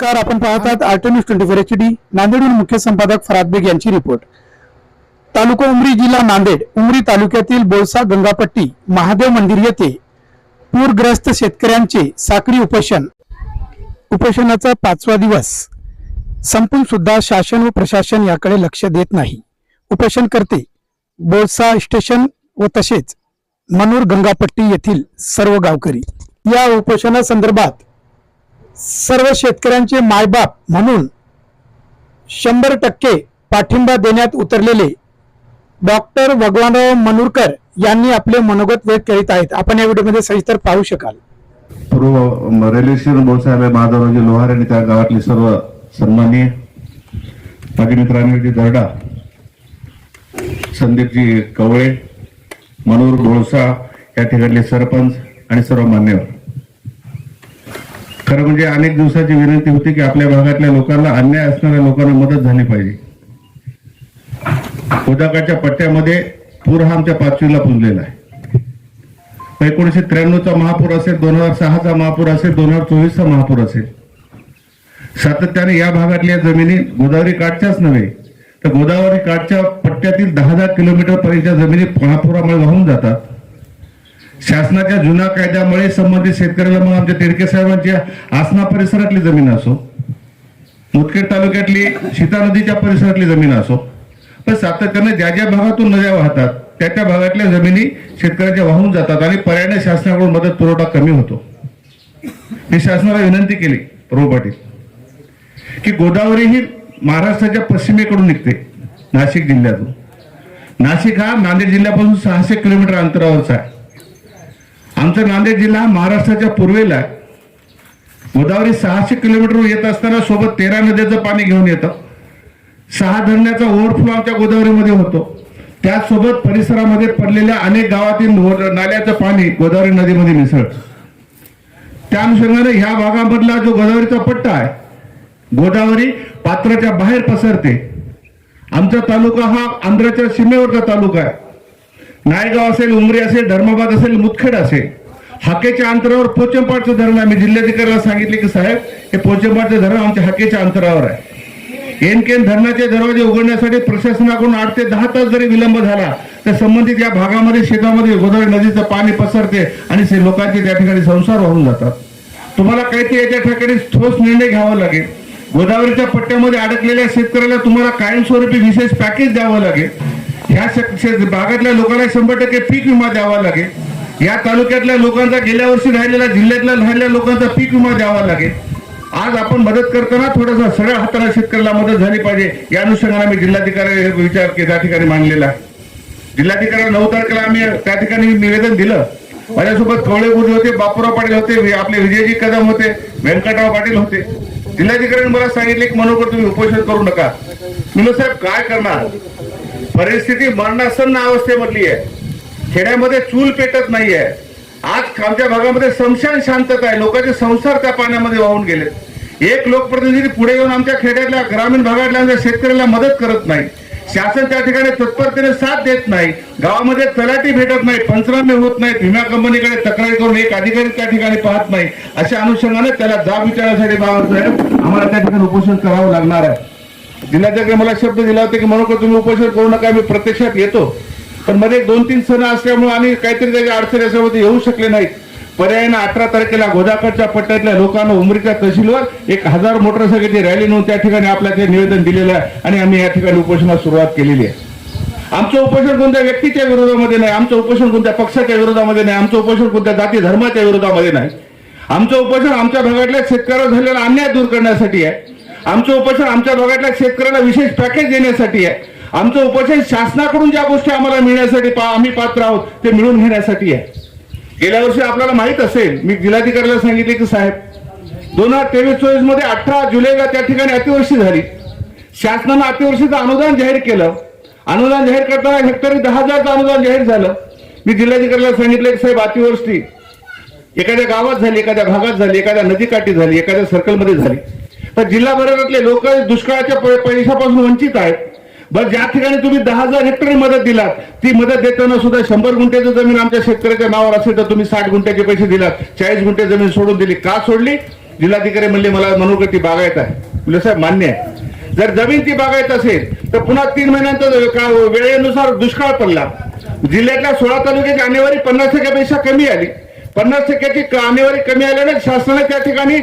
नमस्कार आपण पाहतात art news twenty four H D नांदेडहून मुख्य संपादक फराद बेग यांची रिपोर्ट तालुका उमरी जिल्हा नांदेड उमरी तालुक्यातील बोळसा गंगापट्टी महादेव मंदिर येथे पूरग्रस्त शेतकऱ्यांचे साखळी उपोषण. उपोषणाचा पाचवा दिवस. संपून सुद्धा शासन व प्रशासन याकडे लक्ष देत नाही. उपोषण करते बोळसा स्टेशन व तसेच मनोर गंगापट्टी येथील सर्व गावकरी. या उपोषणासंदर्भात सर्व शेतकऱ्यांचे मायबाप म्हणून शंभर टक्के पाठिंबा देण्यात उतरलेले डॉक्टर भगवानराव मनूरकर यांनी आपले मनोगत व्यक्त करीत आहेत. आपण या व्हिडिओमध्ये सविस्तर पाहू शकाल. पूर्व रेल्वे स्टेशन बोलसाहेब माधवरावजी लोहार आणि त्या गावातले सर्व सन्माननीय माझे मित्र अनिलजी दर्डा संदीपजी कवळे मनोहर बोळसा या ठिकाणले सरपंच आणि सर्व मान्यवर. खरं म्हणजे अनेक दिवसाची विनंती होती की आपल्या भागातल्या लोकांना अन्याय असणाऱ्या लोकांना मदत झाली पाहिजे. उदाकाच्या पट्ट्यामध्ये पूर हा आमच्या पाचवीला पुजलेला आहे. एकोणीशे त्र्याण्णवचा महापूर असेल दोन हजार सहाचा महापूर असेल दोन हजार चोवीसचा महापूर असेल. सातत्याने या भागातल्या जमिनी गोदावरी काठच्याच नव्हे तर गोदावरी काठच्या पट्ट्यातील दहा दहा किलोमीटर पर्यंतच्या जमिनी महापुरामुळे वाहून जातात. शासनाच्या जुन्या कायद्यामुळे संबंधित शेतकऱ्याला मग आमच्या तिडके साहेबांच्या आसना परिसरातली जमीन असो मुदखेड तालुक्यातली सीता नदीच्या परिसरातली जमीन असो पण सातत्याने ज्या ज्या भागातून नद्या वाहतात त्या त्या भागातल्या जमिनी शेतकऱ्याच्या वाहून जातात आणि पर्याय शासनाकडून मदत पुरवठा कमी होतो. मी शासनाला विनंती केली प्रभू पाटील की गोदावरी ही महाराष्ट्राच्या पश्चिमेकडून निघते नाशिक जिल्ह्यातून. नाशिक हा नांदेड जिल्ह्यापासून सहाशे किलोमीटर अंतरावरचा आहे. आमचा नांदेड जिल्हा हा महाराष्ट्राच्या पूर्वेला आहे. गोदावरी सहाशे किलोमीटर येत असताना सोबत तेरा नद्याचं पाणी घेऊन येतं. सहा धरणाचा ओव्हरफ्लो आमच्या गोदावरीमध्ये होतो. त्याचसोबत परिसरामध्ये पडलेल्या अनेक गावातील नाल्याचं पाणी गोदावरी नदीमध्ये मिसळतं. त्या अनुषंगाने ह्या भागामधला जो गोदावरीचा पट्टा आहे गोदावरी पात्राच्या बाहेर पसरते. आमचा तालुका हा आंध्राच्या सीमेवरचा तालुका आहे. नायगाव असेल उमरी असेल धर्माबाद असेल मुतखेड असेल. हाकेच्या अंतरावर पोचंपाडचं धरण आहे मी जिल्हाधिकाऱ्याला सांगितले की साहेब हे पोचंपाडचं धरण आमच्या हाकेच्या अंतरावर आहे. एनकेन धरणाचे दरवाजे उघडण्यासाठी प्रशासनाकडून आठ ते दहा तास जरी विलंब झाला तर संबंधित या भागामध्ये शेतामध्ये गोदावरी नदीचं पाणी पसरते आणि से लोकांचे त्या ठिकाणी संसार वाहून जातात. तुम्हाला काहीतरी याच्या ठिकाणी ठोस निर्णय घ्यावा लागेल. गोदावरीच्या पट्ट्यामध्ये अडकलेल्या शेतकऱ्याला तुम्हाला कायमस्वरूपी विशेष पॅकेज द्यावं लागेल. ह्या भागातल्या लोकांना शंभर टक्के पीक विमा द्यावा लागेल. या तालुक्यातल्या लोकांचा गेल्या वर्षी राहिलेला जिल्ह्यातल्या राहिलेल्या लोकांचा पीक विमा द्यावा लागेल. आज आपण मदत करताना थोडासा सरळ हाताला शेतकऱ्याला मदत झाली पाहिजे. या अनुषंगाने मी जिल्हाधिकारी विचार त्या ठिकाणी मांडलेला आहे. जिल्हाधिकारी नऊ तारखेला आम्ही त्या ठिकाणी निवेदन दिलं. माझ्यासोबत कवळे गुरु होते बापूराव पाटील होते आपले विजयजी कदम होते व्यंकटराव पाटील होते. जिल्हाधिकाऱ्यांनी मला सांगितले की मनोकर तुम्ही उपोषण करू नका. म्हणलं साहेब काय करणार? परिस्थिती मरणासन्न अवस्थेमधली आहे. खेड्यामध्ये चूल पेटत नाहीये आज आमच्या भागामध्ये समशान शांतता आहे. लोकांचे संसार त्या पाण्यामध्ये वाहून गेलेत एक लोकप्रतिनिधी पुढे येऊन आमच्या खेड्यातल्या ग्रामीण भागातल्या आमच्या शेतकऱ्याला मदत करत नाही. शासन त्या ठिकाणी तत्परतेने साथ देत नाही. गावामध्ये तलाठी भेटत नाही पंचनामे होत नाहीत विमा कंपनीकडे तक्रारी करून एक अधिकारी त्या ठिकाणी पाहत नाही. अशा अनुषंगाने त्याला जाब विचारण्यासाठी बाबासाहेब आम्हाला त्या ठिकाणी उपोषण करावं लागणार आहे. जिल्हाधिकारी मला शब्द दिला होता की म्हणून तुम्ही उपोषण करू नका मी प्रत्यक्षात येतो. पण मध्ये दोन तीन सण असल्यामुळे आणि काहीतरी त्याच्या अडचणी असल्यामुळे ते येऊ शकले नाहीत. पर्यायानं अठरा तारखेला गोदाकडच्या पट्ट्यातल्या लोकांना उमरीच्या तहसीलवर एक हजार मोटरसायकलची रॅली नेऊन त्या ठिकाणी आपल्या ते निवेदन दिलेलं आहे आणि आम्ही या ठिकाणी उपोषणास सुरुवात केलेली आहे. आमचं उपोषण कोणत्या व्यक्तीच्या विरोधामध्ये नाही आमचं उपोषण कोणत्या पक्षाच्या विरोधामध्ये नाही आमचं उपोषण कोणत्या जाती धर्माच्या विरोधामध्ये नाही. आमचं उपोषण आमच्या भागातल्या शेतकऱ्यावर झालेला अन्याय दूर करण्यासाठी आहे. आमचं उपोषण आमच्या भागातल्या शेतकऱ्याला विशेष पॅकेज देण्यासाठी आहे. आमचं उपोषण शासनाकडून ज्या गोष्टी आम्हाला मिळण्यासाठी आम्ही पात्र आहोत ते मिळून घेण्यासाठी आहे. गेल्या वर्षी आपल्याला माहीत असेल मी जिल्हाधिकाऱ्याला सांगितले की साहेब दोन हजार तेवीस चोवीसमध्ये अठरा जुलैला त्या ठिकाणी अतिवृष्टी झाली. शासनानं अतिवृष्टीचं अनुदान जाहीर केलं. अनुदान जाहीर करताना हेक्टरी दहा हजारचं अनुदान जाहीर झालं. मी जिल्हाधिकाऱ्याला सांगितलं की साहेब अतिवृष्टी एखाद्या गावात झाली एखाद्या भागात झाली एखाद्या नदीकाठी झाली एखाद्या सर्कलमध्ये झाली. तर जिल्हा जिल्हाभरातले लोक दुष्काळाच्या पैशापासून वंचित आहेत. बरं ज्या ठिकाणी तुम्ही दहा हजार हेक्टर मदत दिलात ती मदत देताना सुद्धा शंभर गुंठ्याची जमीन आमच्या शेतकऱ्याच्या नावावर असेल तर तुम्ही साठ गुंठ्याचे पैसे दिलात चाळीस गुंठे जमीन सोडून दिली. का सोडली? जिल्हाधिकारी म्हणले मला मनोगती बागायत आहे. म्हणलं साहेब मान्य आहे. जर जमीन ती बागायत असेल तर पुन्हा तीन महिन्यांचा वेळेनुसार दुष्काळ पडला. जिल्ह्यातल्या सोळा तालुक्याची आणेवारी पन्नास टक्क्यापेक्षा कमी आली. पन्नास टक्क्याची आणेवारी कमी आल्याने शासनाने त्या ठिकाणी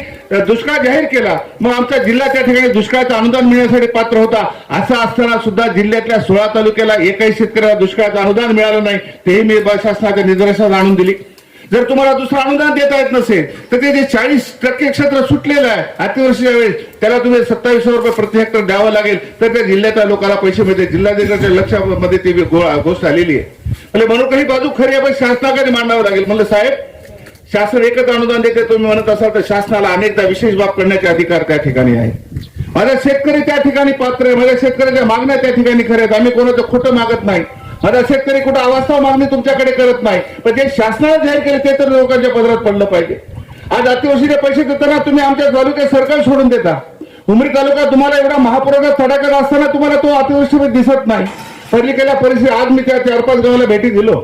दुष्काळ जाहीर केला. मग आमचा जिल्हा त्या ठिकाणी दुष्काळाचं अनुदान मिळण्यासाठी पात्र होता. असं असताना सुद्धा जिल्ह्यातल्या सोळा तालुक्याला एकही शेतकऱ्याला दुष्काळाचं अनुदान मिळालं नाही. तेही मी शासनाच्या निदर्शनात आणून दिली. जर तुम्हाला दुसरं अनुदान देता येत नसेल तर ते जे चाळीस टक्के क्षेत्र सुटलेलं आहे अतिवर्षीच्या वेळेस त्याला तुम्ही सत्तावीस रुपये प्रति हेक्टर द्यावं लागेल. तर त्या जिल्ह्यातल्या लोकांना पैसे मिळते जिल्हाधिकाऱ्याच्या लक्षामध्ये ती गोष्ट आलेली आहे. म्हणजे म्हणून काही बाजू खरी आहे पण शासनाकडे मांडावं लागेल. म्हणलं साहेब शासन एकच अनुदान देते तुम्ही म्हणत असाल तर शासनाला अनेकदा विशेष बाब करण्याचे अधिकार त्या ठिकाणी आहे माझा शेतकरी त्या ठिकाणी पात्र आहे माझ्या शेतकऱ्याच्या मागण्या त्या ठिकाणी खऱ्या आहेत. आम्ही कोणाचं खोटं मागत नाही. माझा शेतकरी कुठं अवास्तव मागणी तुमच्याकडे करत नाही. पण जे शासनाने जाहीर केले ते तर लोकांच्या पदरात पडलं पाहिजे. आज अतिवृष्टीचे पैसे देताना तुम्ही आमच्या तालुक्यात सरकार सोडून देता. उमरी तालुका तुम्हाला एवढा महापुराचा तडाखा असताना तुम्हाला तो अतिवृष्टी दिसत नाही. पलीकडल्या परिस्थिती आज मी त्या चार पाच गावाला भेटी दिलो.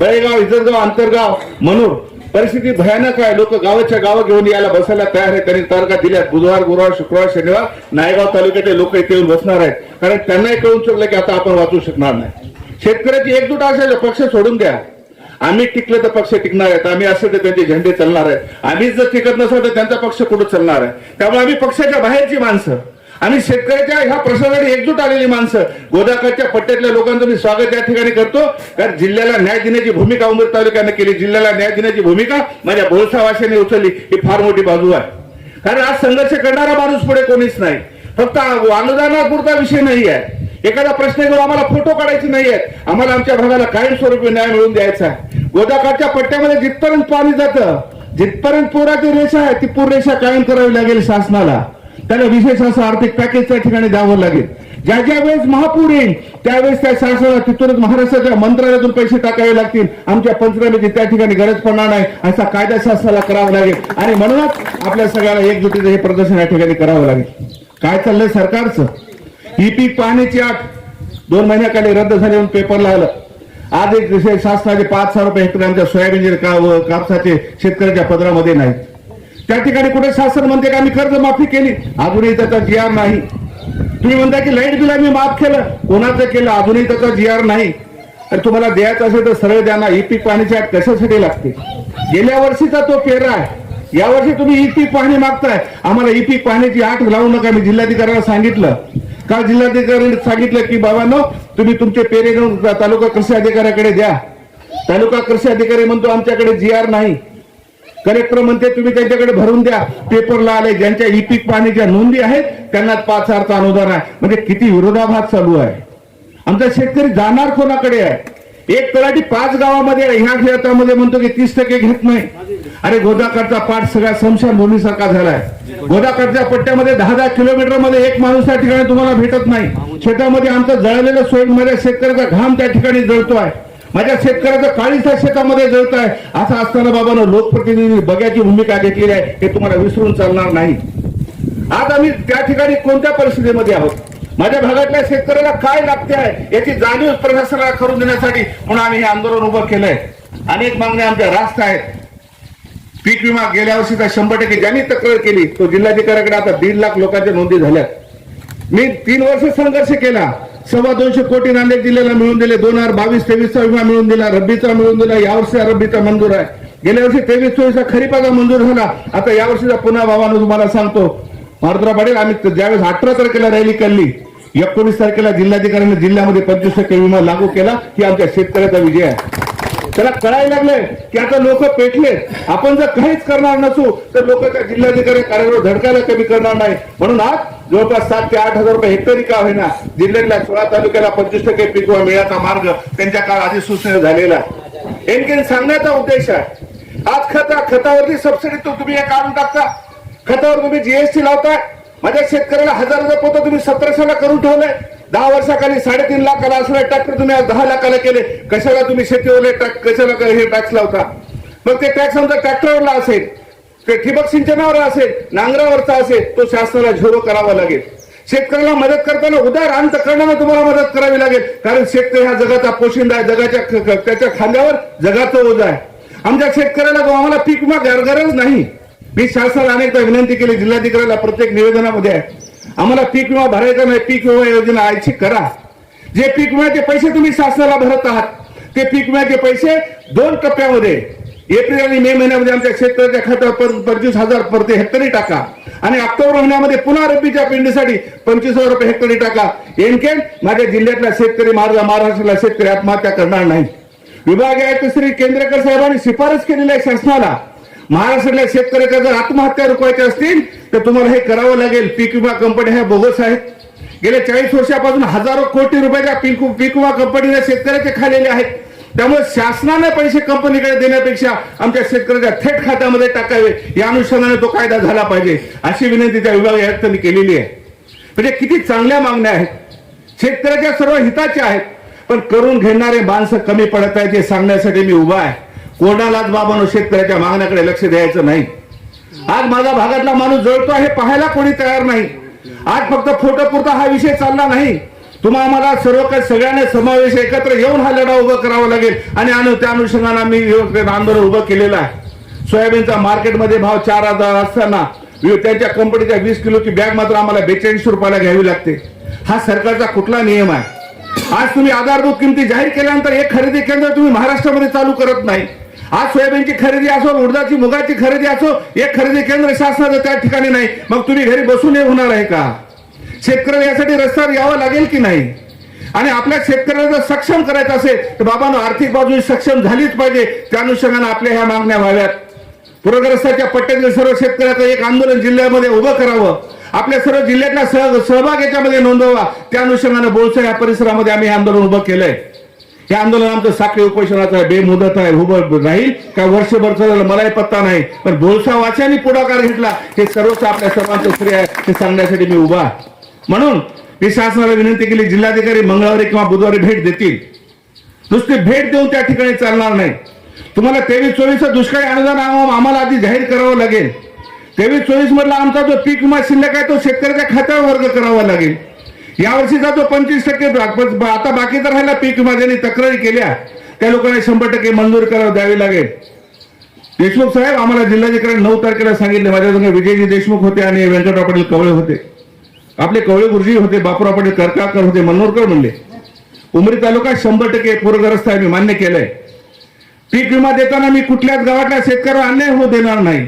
तळेगाव इजरगाव आंतरगाव मनूर. परिस्थिती भयानक आहे. लोक गावाच्या गावं घेऊन यायला बसायला तयार आहेत. त्यांनी तारखा दिल्यात. बुधवार गुरुवार शुक्रवार शनिवार नायगाव तालुक्यातले लोक इथे येऊन बसणार आहेत. कारण त्यांनाही कळून चुकलं की आता आपण वाचू शकणार नाही. शेतकऱ्याची एकजूट असेल पक्ष सोडून द्या. आम्ही टिकले तर पक्ष टिकणार आहेत. आम्ही असेल तर त्यांचे झेंडे चालणार आहेत. आम्हीच जर टिकत नसेल तर त्यांचा पक्ष कुठं चालणार आहे? त्यामुळे आम्ही पक्षाच्या बाहेरची माणसं. आणि शेतकऱ्याच्या ह्या प्रश्नासाठी एकजूट आलेली माणसं. गोदाकाच्या पट्ट्यातल्या लोकांचं मी स्वागत या ठिकाणी करतो. कारण जिल्ह्याला न्याय देण्याची भूमिका उमर तालुक्याने केली. जिल्ह्याला न्याय देण्याची भूमिका माझ्या बोळसावाशाने उचलली. ही फार मोठी बाजू आहे. कारण आज संघर्ष करणारा माणूस पुढे कोणीच नाही. फक्त अनुदानापुरता विषय नाही आहे. एखादा प्रश्न घेऊन आम्हाला फोटो काढायचे नाही आहेत. आम्हाला आमच्या भागाला कायमस्वरूपी न्याय मिळवून द्यायचा आहे. गोदाकाठच्या पट्ट्यामध्ये जिथपर्यंत पाणी जातं जिथपर्यंत पुराची रेषा आहे ती पूर रेषा कायम करावी लागेल शासनाला. त्याला विशेष असं आर्थिक पॅकेज त्या ठिकाणी द्यावं लागेल. ज्या ज्या वेळेस महापूर येईल त्यावेळेस त्या शासनाला तिथूनच महाराष्ट्राच्या मंत्रालयातून पैसे टाकावे लागतील. आमच्या पंचनाम्याची त्या ठिकाणी गरज पडणार नाही. असा कायदा शासनाला करावा लागेल. आणि म्हणूनच आपल्या सगळ्याला एकजुटीचं हे प्रदर्शन या ठिकाणी करावं लागेल. काय चाललंय सरकारचं? ही पीक पाहण्याची आठ. दोन महिन्याखाली रद्द झाली म्हणून पेपरला आलं आज एक शासनाचे पाच हजार रुपये हेक्टर आमच्या सोयाबीन का व कापसाचे शेतकऱ्याच्या पदरामध्ये नाहीत. त्या ठिकाणी कुठे शासन म्हणते का आम्ही कर्जमाफी केली अजूनही त्याचा जी आर नाही. तुम्ही म्हणता की लाइट बिल आम्ही माफ केलं. कोणाचं केलं अजूनही त्याचा जी आर नाही. तर तुम्हाला द्यायचं असेल तर सरळ द्या ना. ई पीक पाहण्याची आठ कशासाठी लागते? गेल्या वर्षीचा तो पेरा आहे. यावर्षी तुम्ही ई पीक पाहणी मागताय. आम्हाला ई पीक पाहण्याची आठ लावू नका. मी जिल्हाधिकाऱ्याला सांगितलं. काल जिल्हाधिकाऱ्यांनी सांगितलं की बाबांनो तुम्ही तुमचे पेरे घेऊन तालुका कृषी अधिकाऱ्याकडे द्या. तालुका कृषी अधिकारी म्हणतो आमच्याकडे जी आर नाही. कलेक्टर म्हणते तुम्ही त्यांच्याकडे भरून द्या. पेपरला आले ज्यांच्या ई पीक पाणीच्या नोंदी आहेत त्यांना पाच हजारचं अनुदान आहे. म्हणजे किती विरोधाभास चालू आहे. आमचा शेतकरी जाणार कोणाकडे आहे? एक तलाठी पाच गावामध्ये ह्या क्षेत्रामध्ये म्हणतो की तीस टक्के घेत नाही. अरे गोदाकाठचा पाठ सगळ्या समशान भूमीसारखा झालाय. गोदाकाठच्या पट्ट्यामध्ये दहा दहा किलोमीटरमध्ये एक माणूस त्या ठिकाणी तुम्हाला भेटत नाही. शेतामध्ये आमचं जळलेलं सोय शेतकऱ्याचा घाम त्या ठिकाणी जळतोय. माझ्या शेतकऱ्याचं काळीसा शेतामध्ये जळत आहे. असं असताना बाबानं लोकप्रतिनिधी बघ्याची भूमिका घेतलेली आहे हे तुम्हाला विसरून चालणार नाही. आज आम्ही त्या ठिकाणी कोणत्या परिस्थितीमध्ये आहोत? माझ्या भागातल्या शेतकऱ्याला काय लागते आहे याची जाणीव प्रशासनाला करून देण्यासाठी म्हणून आम्ही हे आंदोलन उभं केलंय. अनेक मागण्या आमच्या रास्त आहेत. पीक विमा गेल्या वर्षीचा शंभर टक्के ज्यांनी तक्रार केली तो जिल्हाधिकाऱ्याकडे आता दीड लाख लोकांच्या नोंदी झाल्यात. मी तीन वर्ष संघर्ष केला. सव्वा दोनशे कोटी नांदेड जिल्ह्याला मिळून दिले दोन हजार बावीस तेवीसचा विमा मिळून दिला रब्बीचा मिळून दिला यावर्षी रब्बीचा मंजूर आहे. गेल्या वर्षी तेवीस चोवीसचा खरीपाचा मंजूर झाला आता यावर्षीचा पुन्हा बाबांनो तुम्हाला सांगतो. मारुतराव पाटील आम्ही ज्यावेळेस अठरा तारखेला रॅली काढली एकोणीस तारखेला जिल्हाधिकाऱ्यांनी जिल्ह्यामध्ये पंचवीस टक्के विमा लागू केला ही आमच्या शेतकऱ्याचा विजय आहे. त्याला कळायला लागले की आता लोक पेटले आपण जर काहीच करणार नसू तर लोक त्या जिल्हाधिकारी कार्यालयावर धडकायला कमी करणार नाही. म्हणून आज जवळपास सात ते आठ हजार रुपये हेक्टरी का होईना जिल्ह्यातल्या सोळा तालुक्याला पंचवीस टक्के पीक विमा मिळण्याचा मार्ग त्यांच्या काळ आधी सूचना झालेला आहे. सांगण्याचा उद्देश आहे. आज खता खतावरती सबसिडी तो तुम्ही हे काढून टाकता. खतावर तुम्ही जीएसटी लावताय. माझ्या शेतकऱ्याला हजार रुपये पोतं तुम्ही सतराशेला करून ठेवलंय. दहा वर्षाखाली साडेतीन लाखाला असणारे ट्रॅक्टर तुम्ही आज दहा लाखाला केले. कशाला तुम्ही शेतीवरले टॅक्स कशाला हे टॅक्स लावता? मग ते टॅक्स समजा ट्रॅक्टरवरला असेल. ते ठिबक सिंचनावर असेल नांगरावरचा असेल तो शासनाला झिरो करावा लागेल. शेतकऱ्याला मदत करताना उदार अंत करण्याला तुम्हाला मदत करावी लागेल. कारण शेतकरी हा जगाचा पोशिंदा आहे जगाच्या त्याच्या खांद्यावर जगाचं ओझ आहे. आमच्या शेतकऱ्याला आम्हाला पीक विमा गरज नाही. मी शासनाला अनेकदा विनंती केली जिल्हाधिकाऱ्याला प्रत्येक निवेदनामध्ये आहे. आम्हाला पीक विमा भरायचा नाही पीक विमा योजना आयची करा. जे पीक विम्याचे पैसे तुम्ही शासनाला भरत आहात. ते पीक विम्याचे पैसे दोन टप्प्यामध्ये एप्रिल आणि मे महिन्यामध्ये आमच्या शेतकऱ्याच्या खात्यावर पंचवीस हजार प्रति हेक्टरी टाका. आणि ऑक्टोबर महिन्यामध्ये पुन्हा रब्बीच्या पेंडीसाठी पंचवीस हजार रुपये हेक्टरी टाका. एनकेन माझ्या जिल्ह्यातला शेतकरी मार्ग महाराष्ट्रातला शेतकरी आत्महत्या करणार नाही. विभागीय आयुक्त श्री केंद्रेकर साहेबांनी शिफारस केलेली आहे शासनाला. महाराष्ट्रातल्या शेतकऱ्याच्या जर आत्महत्या रोखवायच्या असतील तर तुम्हाला हे करावं लागेल. पीक विमा कंपन्या ह्या बोगस आहेत गेल्या चाळीस वर्षापासून हजारो कोटी रुपयाच्या पीक पीक विमा कंपनीने शेतकऱ्याचे खालेले आहेत. त्यामुळे शासनाने पैसे कंपनीकडे देण्यापेक्षा आमच्या शेतकऱ्याच्या थेट खात्यामध्ये टाकावे. या अनुषंगाने तो कायदा झाला पाहिजे. अशी विनंती त्या विभाग आयुक्तांनी केलेली आहे. म्हणजे किती चांगल्या मागण्या आहेत. शेतकऱ्याच्या सर्व हिताच्या आहेत. पण करून घेणारे माणसं कमी पडत आहेत हे सांगण्यासाठी मी उभा आहे. कोणालाच बाबांनो शेतकऱ्याच्या मागण्याकडे लक्ष द्यायचं नाही. आज माझा भागातला माणूस जळतो हे पाहायला कोणी तयार नाही. आज फक्त फोटो पुरता हा विषय चालला नाही. तुम्हा आम्हाला सर्व काही सगळ्यांना समावेश एकत्र येऊन हा लढा उभा करावा लागेल. आणि अनु- त्या अनुषंगाने मी आंदोलन उभं केलेलं आहे. सोयाबीनचा मार्केटमध्ये भाव चार हजार असताना त्यांच्या कंपनीच्या वीस किलोची बॅग मात्र आम्हाला बेचाळीस रुपयाला घ्यावी लागते. हा सरकारचा कुठला नियम आहे? आज तुम्ही आधारभूत किमती जाहीर केल्यानंतर एक खरेदी केंद्र तुम्ही महाराष्ट्रामध्ये चालू करत नाही. आज सोयाबीनची खरेदी असो उडदाची मुगाची खरेदी असो एक खरेदी केंद्र शासनाचं त्या ठिकाणी नाही. मग तुम्ही घरी बसून हे होणार आहे का? शेतकऱ्याला यासाठी रस्त्यावर यावं लागेल की नाही? आणि आपल्या शेतकऱ्याला जर सक्षम करायचं असेल तर बाबांनो आर्थिक बाजू सक्षम झालीच पाहिजे. त्या अनुषंगाने आपल्या ह्या मागण्या व्हाव्यात. पूरग्रस्ताच्या पट्ट्यातील सर्व शेतकऱ्याचं एक आंदोलन जिल्ह्यामध्ये उभं करावं. आपल्या सर्व जिल्ह्यातला सह सहभाग याच्यामध्ये नोंदवा. त्या अनुषंगाने बोलसा या परिसरामध्ये आम्ही आंदोलन उभं केलंय. हे आंदोलन आमचं साखळी उपोषणाचं आहे बेमुदत आहे उभं राहील का वर्षभर चाललं मलाही पत्ता नाही. पण बोळसा वाच्याने पुढाकार घेतला हे सर्वच आपल्या सर्वांचं श्रेय आहे हे सांगण्यासाठी मी उभा म्हणून मी शासनाला विनंती केली जिल्हाधिकारी मंगळवारी किंवा बुधवारी भेट देतील. नुसती भेट देऊन त्या ठिकाणी चालणार नाही. तुम्हाला तेवीस चोवीस दुष्काळी अनुदान आम्हाला आधी जाहीर करावं लागेल. तेवीस चोवीस मधला आमचा जो पीक विमा शिल्लक आहे तो शेतकऱ्याच्या खात्यावर वर्ग करावा लागेल. यावर्षीचा जो पंचवीस टक्के आता बाकीचा राहिला पीक विमा तक्रारी केल्या. त्या लोकांना शंभर टक्के मंजूर करावं द्यावी लागेल. देशमुख साहेब आम्हाला जिल्हाधिकारी नऊ तारखेला सांगितले. माझ्या विजयजी देशमुख होते आणि व्यंकटराव पाटील कवळे होते. आपले कवळे गुरुजी होते बापूराव पाटील करकाकर होते मनोरकर म्हणले. उमरी तालुका शंभर टक्के पूरग्रस्त आहे मी मान्य केलंय. पीक विमा देताना मी कुठल्याच गावातल्या शेतकऱ्यावर अन्याय होऊ देणार नाही.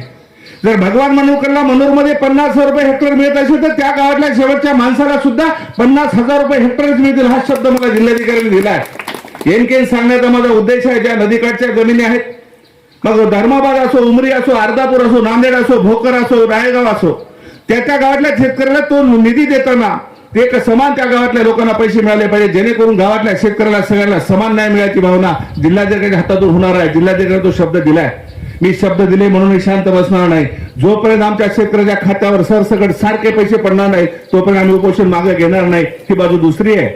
जर भगवान मनोकरला मनोरमध्ये पन्नास हजार रुपये हेक्टर मिळत असेल तर त्या गावातल्या शेवटच्या माणसाला सुद्धा पन्नास हजार रुपये हेक्टरच मिळतील हा शब्द मला जिल्हाधिकाऱ्यांनी दिलाय एनकेन सांगण्याचा माझा उद्देश आहे ज्या नदीकाठच्या जमिनी आहेत मग धर्माबाद असो उमरी असो अर्धापूर असो नांदेड असो भोकर असो रायगाव असो त्या त्या गावातल्या शेतकऱ्याला तो निधी देताना ते समान त्या गावातल्या लोकांना पैसे मिळाले पाहिजे जेणेकरून गावातल्या शेतकऱ्याला सगळ्यांना समान न्याय मिळायची भावना जिल्हाधिकाऱ्याच्या हातातून होणार आहे. जिल्हाधिकारी तो शब्द दिलाय. मी शब्द दिले म्हणून शांत बसणार नाही. जोपर्यंत आमच्या शेतकऱ्याच्या खात्यावर सरसकट सारखे पैसे पडणार नाही तोपर्यंत आम्ही उपोषण मागे घेणार नाही. ही बाजू दुसरी आहे.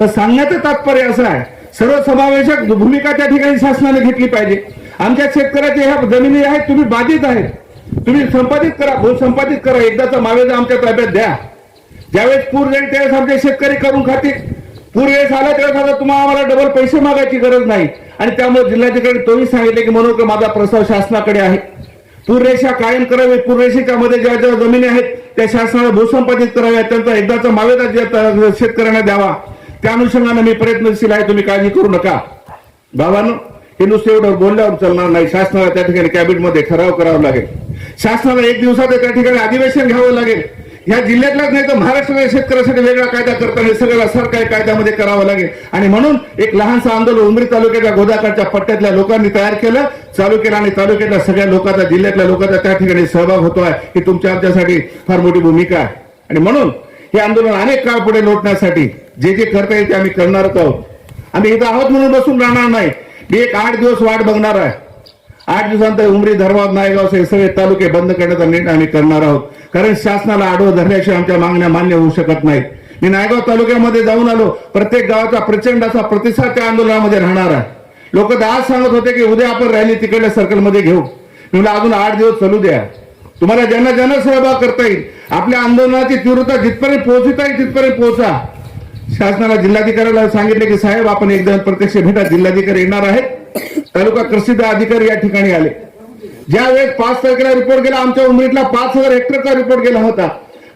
तर सांगण्याचं तात्पर्य असं आहे सर्वसमावेशक भूमिका त्या ठिकाणी शासनाने घेतली पाहिजे. आमच्या शेतकऱ्याच्या ह्या जमिनी आहेत तुम्ही बाधित आहेत. तुम्ही संपादित करा भू संपादित करा. एकदाचा मावेजा आमच्या ताब्यात द्या. ज्यावेळेस पूर जाईल त्यावेळेस आमचे शेतकरी करून खातील. पूर वेळेस आला त्यावेळेस आता तुम्हाला आम्हाला डबल पैसे मागायची गरज नाही. आणि त्यामुळे जिल्हाधिकारी तोही सांगितले की म्हणून का माझा प्रस्ताव शासनाकडे आहे. पूररेषा कायम करावी पूररेषेच्या मध्ये ज्या ज्या जमिनी आहेत त्या शासनाला भूसंपादित कराव्या त्यांचा एकदाचा मावेदा शेतकऱ्यांना द्यावा त्या अनुषंगाने मी प्रयत्नशील आहे तुम्ही काळजी करू नका. बाबांनो हे नुसते एवढं बोलल्यावर चालणार नाही. शासनाला त्या ठिकाणी कॅबिनेटमध्ये ठराव करावा लागेल. शासनाला एक दिवसात त्या ठिकाणी अधिवेशन घ्यावं लागेल. या जिल्ह्यातलाच नाही तर महाराष्ट्रातल्या शेतकऱ्यासाठी वेगळा कायदा करताना सगळ्याला सरकारी कायद्यामध्ये करावं लागेल. आणि म्हणून एक लहानसं आंदोलन उमरी तालुक्याच्या गोदाकाठच्या पट्ट्यातल्या लोकांनी तयार केलं. चालू केलं आणि तालुक्यातल्या सगळ्या लोकांचा जिल्ह्यातल्या लोकांचा त्या ठिकाणी सहभाग होतोय. ही तुमच्या आमच्यासाठी फार मोठी भूमिका आहे. आणि म्हणून हे आंदोलन अनेक काळ पुढे लोटण्यासाठी जे जे करता येईल ते आम्ही करणारच आहोत. आम्ही इथं आहोत म्हणून बसून राहणार नाही. मी एक आठ दिवस वाट बघणार आहे. आठ दिवसानंतर उमरी धर्मात नायगाव हे सगळे तालुके बंद करण्याचा निर्णय आम्ही करणार आहोत. कारण शासनाला आढळ धरल्याशिवाय आमच्या मागण्या मान्य होऊ शकत नाहीत. मी नायगाव तालुक्यामध्ये जाऊन आलो. प्रत्येक गावाचा प्रचंड असा प्रतिसाद त्या आंदोलनामध्ये राहणार आहे. लोक तर आज सांगत होते की उद्या आपण रॅली तिकडल्या सर्कलमध्ये घेऊ. मी म्हणलं अजून आठ दिवस चालू द्या. तुम्हाला ज्यांना ज्यांना सहभाग करता येईल आपल्या आंदोलनाची तीव्रता जिथपर्यंत पोहोचता येईल तिथपर्यंत पोहोचा. शासनाला जिल्हाधिकाऱ्याला सांगितले की साहेब आपण एकदा प्रत्यक्ष भेटा जिल्हाधिकारी येणार आहेत. तालुका कृषी अधिकारी या ठिकाणी आले. ज्या वेळेस पाच तारखेला रिपोर्ट गेला आमच्या उमरीतला पाच हजार हेक्टरचा रिपोर्ट गेला होता.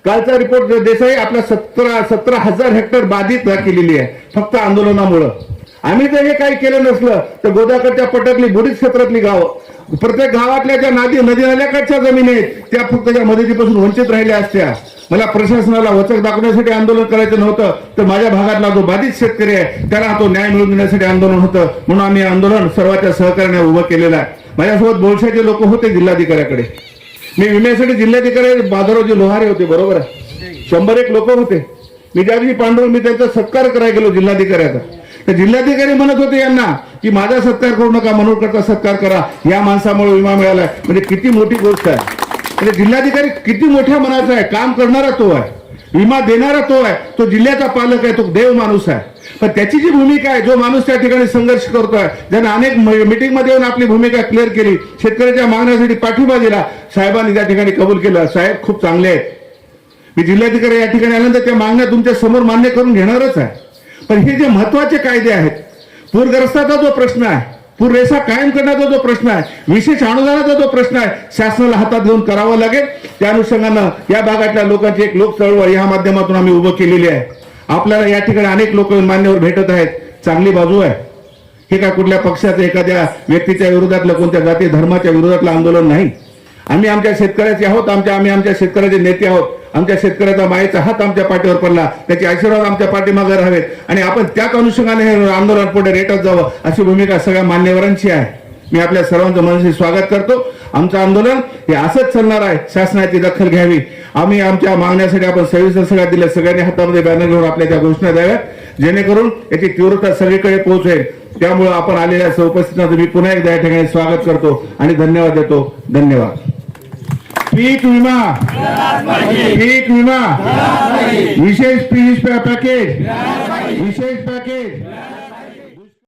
कालचा रिपोर्ट देसाई आपल्या सतरा सतरा हजार हेक्टर बाधित केलेली आहे फक्त आंदोलनामुळं. आम्ही जर हे काही केलं नसलं तर गोदाकडच्या पटकली बुडीत क्षेत्रातली गावं प्रत्येक गावातल्या ज्या नदी नदी नाल्याकडच्या जमीन आहेत त्या फक्त त्या मदतीपासून वंचित राहिल्या असत्या. मला प्रशासनाला वचक दाखवण्यासाठी आंदोलन करायचं नव्हतं तर माझ्या भागातला जो बाधित शेतकरी आहे त्याला तो न्याय मिळवून देण्यासाठी आंदोलन होतं. म्हणून आम्ही आंदोलन सर्वांच्या सहकार्याने उभं केलेलं आहे. माझ्यासोबत बोलशाचे लोक होते जिल्हाधिकाऱ्याकडे. मी विम्यासाठी जिल्हाधिकारी बाजारावजी लोहारे होते बरोबर आहे? शंभर एक लोक होते. मी ज्या दिवशी पांडुरंग मी त्यांचा सत्कार करायला गेलो जिल्हाधिकाऱ्याचा. तर जिल्हाधिकारी म्हणत होते यांना की माझा सत्कार करू नका मनोरकरचा सत्कार करा. या माणसामुळे विमा मिळालाय. म्हणजे किती मोठी गोष्ट आहे. म्हणजे जिल्हाधिकारी किती मोठ्या मनाचा आहे. काम करणारा तो आहे. विमा देणारा तो आहे. तो जिल्ह्याचा पालक आहे. तो देव माणूस आहे. पण त्याची जी भूमिका आहे जो माणूस त्या ठिकाणी संघर्ष करतोय ज्याने अनेक मिटिंगमध्ये येऊन आपली भूमिका क्लिअर केली शेतकऱ्याच्या मागण्यासाठी पाठिंबा दिला साहेबांनी त्या ठिकाणी कबूल केलं. साहेब खूप चांगले आहेत. मी जिल्हाधिकारी या ठिकाणी आल्यानंतर त्या मागण्या तुमच्यासमोर मान्य करून घेणारच आहे. पण हे जे महत्त्वाचे कायदे आहेत पूरग्रस्ताचा जो प्रश्न आहे पूररेषा कायम करण्याचा जो प्रश्न आहे विशेष अनुदानाचा जो प्रश्न आहे शासनाला हातात घेऊन करावा लागेल. त्या अनुषंगानं या भागातल्या लोकांची एक लोक चळवळ या माध्यमातून आम्ही उभं केलेली आहे. आपल्याला या ठिकाणी अनेक लोक मान्यवर भेटत आहेत. चांगली बाजू आहे. हे काय कुठल्या पक्षाचं एखाद्या व्यक्तीच्या विरोधातलं कोणत्या जाती धर्माच्या विरोधातलं आंदोलन नाही. आम्ही आमच्या शेतकऱ्याचे आहोत आमच्या आम्ही आमच्या शेतकऱ्याचे नेते आहोत. आमच्या शेतकऱ्याचा मायेचा हात आमच्या पाठीवर पडला. त्याचे आशीर्वाद आमच्या पाठीमागे राहावेत. आणि आपण त्याच अनुषंगाने हे आंदोलन पुढे रेटत जावं अशी भूमिका सगळ्या मान्यवरांची आहे. मी आपल्या सर्वांचं मनसे स्वागत करतो. आमचं आंदोलन हे असंच चालणार आहे. शासनाची दखल घ्यावी. आम्ही आमच्या मागण्यासाठी आपण सविस्तर सगळ्या दिल्या सगळ्यांनी हातामध्ये बॅनर घेऊन आपल्या त्या घोषणा द्याव्यात जेणेकरून याची तीव्रता सगळीकडे पोहोचेल. त्यामुळे आपण आलेल्या उपस्थितांचं मी पुन्हा एकदा या ठिकाणी स्वागत करतो आणि धन्यवाद देतो. धन्यवाद. पीक विमा पीक विमा विशेष पीक पॅकेज विशेष पॅकेज